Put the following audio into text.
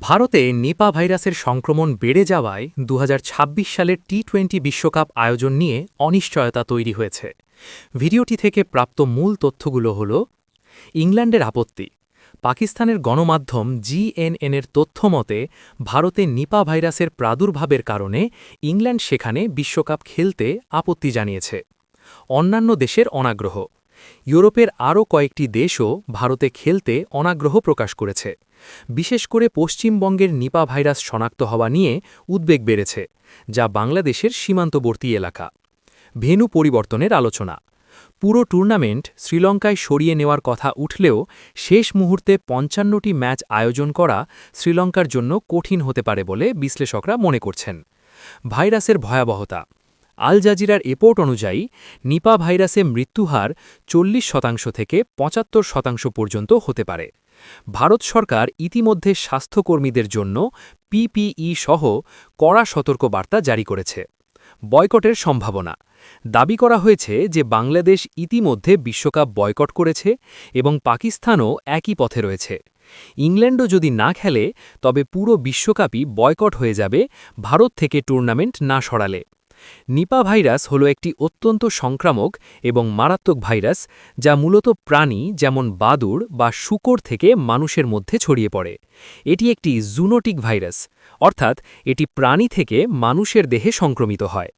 ভারতে নিপা ভাইরাসের সংক্রমণ বেড়ে যাওয়ায় দু হাজার ছাব্বিশ সালের টি টোয়েন্টি বিশ্বকাপ আয়োজন নিয়ে অনিশ্চয়তা তৈরি হয়েছে। ভিডিওটি থেকে প্রাপ্ত মূল তথ্যগুলো হল, ইংল্যান্ডের আপত্তি, পাকিস্তানের গণমাধ্যম জিএনএনের তথ্য মতে, ভারতে নিপা ভাইরাসের প্রাদুর্ভাবের কারণে ইংল্যান্ড সেখানে বিশ্বকাপ খেলতে আপত্তি জানিয়েছে। অন্যান্য দেশের অনাগ্রহ, ইউরোপের আরও কয়েকটি দেশও ভারতে খেলতে অনাগ্রহ প্রকাশ করেছে। বিশেষ করে পশ্চিমবঙ্গের নিপা ভাইরাস শনাক্ত হওয়া নিয়ে উদ্বেগ বেড়েছে, যা বাংলাদেশের সীমান্তবর্তী এলাকা। ভেনু পরিবর্তনের আলোচনা। পুরো টুর্নামেন্ট শ্রীলঙ্কায় সরিয়ে নেওয়ার কথা উঠলেও শেষ মুহূর্তে পঞ্চান্নটি ম্যাচ আয়োজন করা শ্রীলঙ্কার জন্য কঠিন হতে পারে বলে বিশ্লেষকরা মনে করছেন। ভাইরাসের ভয়াবহতা। আল জাজিরার এপোর্ট অনুযায়ী, নিপা ভাইরাসে মৃত্যুহার চল্লিশ শতাংশ থেকে পঁচাত্তর শতাংশ পর্যন্ত হতে পারে। ভারত সরকার ইতিমধ্যে স্বাস্থ্যকর্মীদের জন্য পিপিই সহ কড়া সতর্কবার্তা জারি করেছে। বয়কটের সম্ভাবনা। দাবি করা হয়েছে যে বাংলাদেশ ইতিমধ্যে বিশ্বকাপ বয়কট করেছে এবং পাকিস্তানও একই পথে রয়েছে। ইংল্যান্ডও যদি না খেলে, তবে পুরো বিশ্বকাপই বয়কট হয়ে যাবে, ভারত থেকে টুর্নামেন্ট না সরালে। নিপা ভাইরাস হল একটি অত্যন্ত সংক্রামক এবং মারাত্মক ভাইরাস যা মূলত প্রাণী যেমন বাদুর বা শুকর থেকে মানুষের মধ্যে ছড়িয়ে পড়ে এটি একটি জুনোটিক ভাইরাস, অর্থাৎ এটি প্রাণী থেকে মানুষের দেহে সংক্রমিত হয়